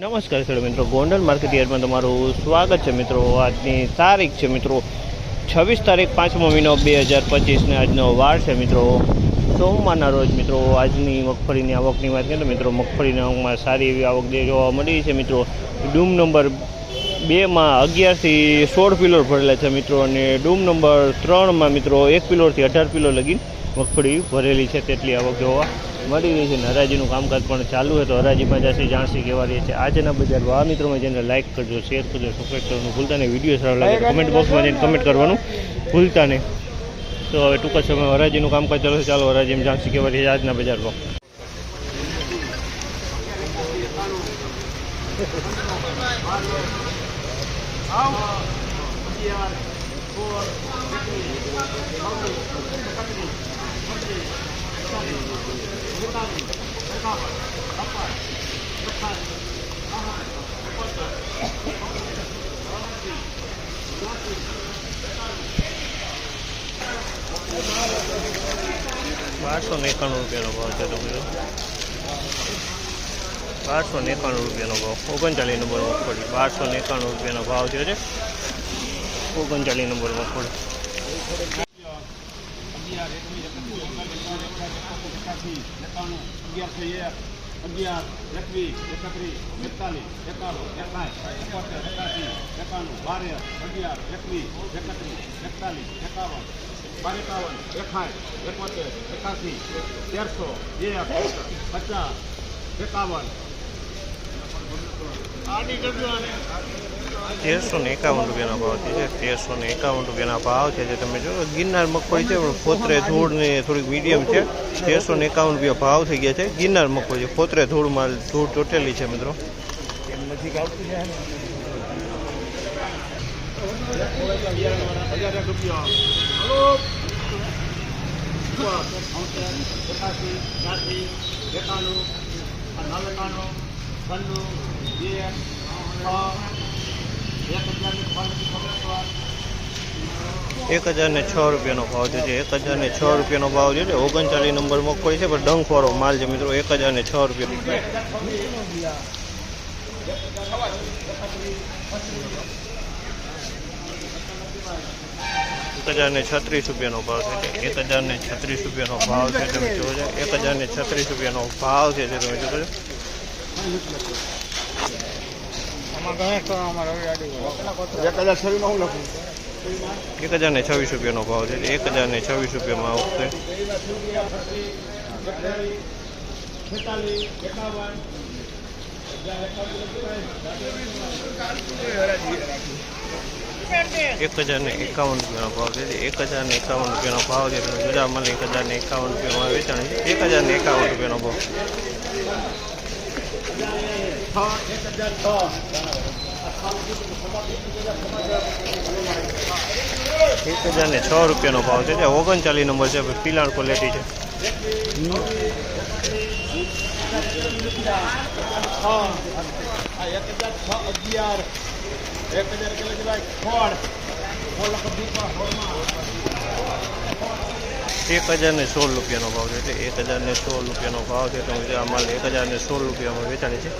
નમસ્કાર ખેડૂત મિત્રો, ગોંડલ માર્કેટ યાર્ડમાં તમારું સ્વાગત છે મિત્રો. આજની તારીખ છે મિત્રો, છવ્વીસ તારીખ પાંચમો મહિનો બે હજાર પચીસને આજનો વાર છે મિત્રો. સોમવારના રોજ મિત્રો, આજની મગફળીની આવકની વાત કરીએ તો મિત્રો, મગફળીની આવકમાં સારી એવી આવક જોવા મળી છે મિત્રો. ડૂમ નંબર બેમાં અગિયારથી સોળ પિલોર ભરેલા છે મિત્રો અને ડૂમ નંબર ત્રણમાં મિત્રો એક પિલોરથી અઢાર પિલો લગી મગફળી ભરેલી છે. તેટલી આવક જોવા મળી રહી છે અને હરાજીનું કામકાજ પણ ચાલુ હોય તો હરાજીમાં જશે જાણસી કહેવા રહી છે. આજના બજાર આ મિત્રોમાં જેને લાઇક કરજો શેર કરજો સબસ્ક્રાઈબ કરવાનું ભૂલતા નહીં. વીડિયો સારો લાગે કમેન્ટ બોક્સમાં જઈને કમેન્ટ કરવાનું ભૂલતા નહીં. તો હવે ટૂંક સમય હરાજીનું કામકાજ ચાલુ છે. ચાલો હરાજીમાં જાણસી કહેવા રહી છે આજના બજારમાં બારસો એકાણું રૂપિયાનો ભાવ છે. બીજો બારસો એકાણું રૂપિયાનો ભાવ ઓગણચાલીસ નંબર મગફળી બારસો એકાણું રૂપિયાનો ભાવ થયો છે. ઓગણચાલીસ નંબર મગફળી અગિયાર એકવીસ, એકત્રીસ, એકતાલીસ, એકાણું, એકાઠ, એકોતેર એકાસી એકાણું બારે અગિયાર, એકવીસ, એકત્રીસ, એકતાલીસ, એકાવન, બાર એકાવન એકાઠ એકોતેર એકાસી તેરસો, એક, પચાસ, એકાવન. આડી આને. તેરસો એકાવન રૂપિયાના ભાવ છે તેરસો ને એકાવન રૂપિયાના ભાવ છે, જે તમે જો ગિરનાર મગફળી છે, પણ ફોતરે ધૂળ ને થોડીક મીડિયમ છે. તેરસો એકાવન રૂપિયા ભાવ થઈ ગયા છે, ગિરનાર મગફળી છે ફોતરે ધૂળમાં ધૂળ તૂટેલી છે, મિત્રો. એકાણું નવ એકાણું બે છ એક હજાર એક હજાર ને ને પંદર છ રૂપિયાનો ભાવ છે. એક હજાર ને છ રૂપિયાનો ભાવ છે. ઓગણચાલીસ નંબર મગફળી છે, પણ ડંખવાળો માલ છે મિત્રો. એક હજાર ને છ રૂપિયા. એક હજાર ને છત્રીસ રૂપિયાનો ભાવ છે. એક હજાર ને છત્રીસ રૂપિયાનો ભાવ છે, તમે જોજો એક હજાર ને છત્રીસ રૂપિયાનો ભાવ છે જે તમે જોજો એક એક હજાર ને છવ્વીસ રૂપિયાનો ભાવ છે એક હજાર ને છવ્વીસ રૂપિયામાં આવશે. છેતાલીસ એક હજાર ને એકાવન રૂપિયાનો ભાવ છે એક હજાર ને એકાવન રૂપિયાનો ભાવ છે ગુજરાતમાં એક હજાર ને એકાવન રૂપિયામાં વેચાણ છે. એક હજાર ને એકાવન રૂપિયાનો ભાવ એક હજાર ને છ રૂપિયાનો ભાવ છે. જે ઓગણચાલીસ નંબર છે પીલાણ ક્વોલિટી છે. એક હજાર એક હજાર કેટલા કહેવાય ખોળ ખોળ લખો દીપા ખોળમાં એક હજાર ને સોળ રૂપિયાનો ભાવ છે. એટલે એક હજાર ને સોળ રૂપિયાનો ભાવ છે. તમે આ માલ એક હજાર ને સોળ રૂપિયામાં વેચાણી છે.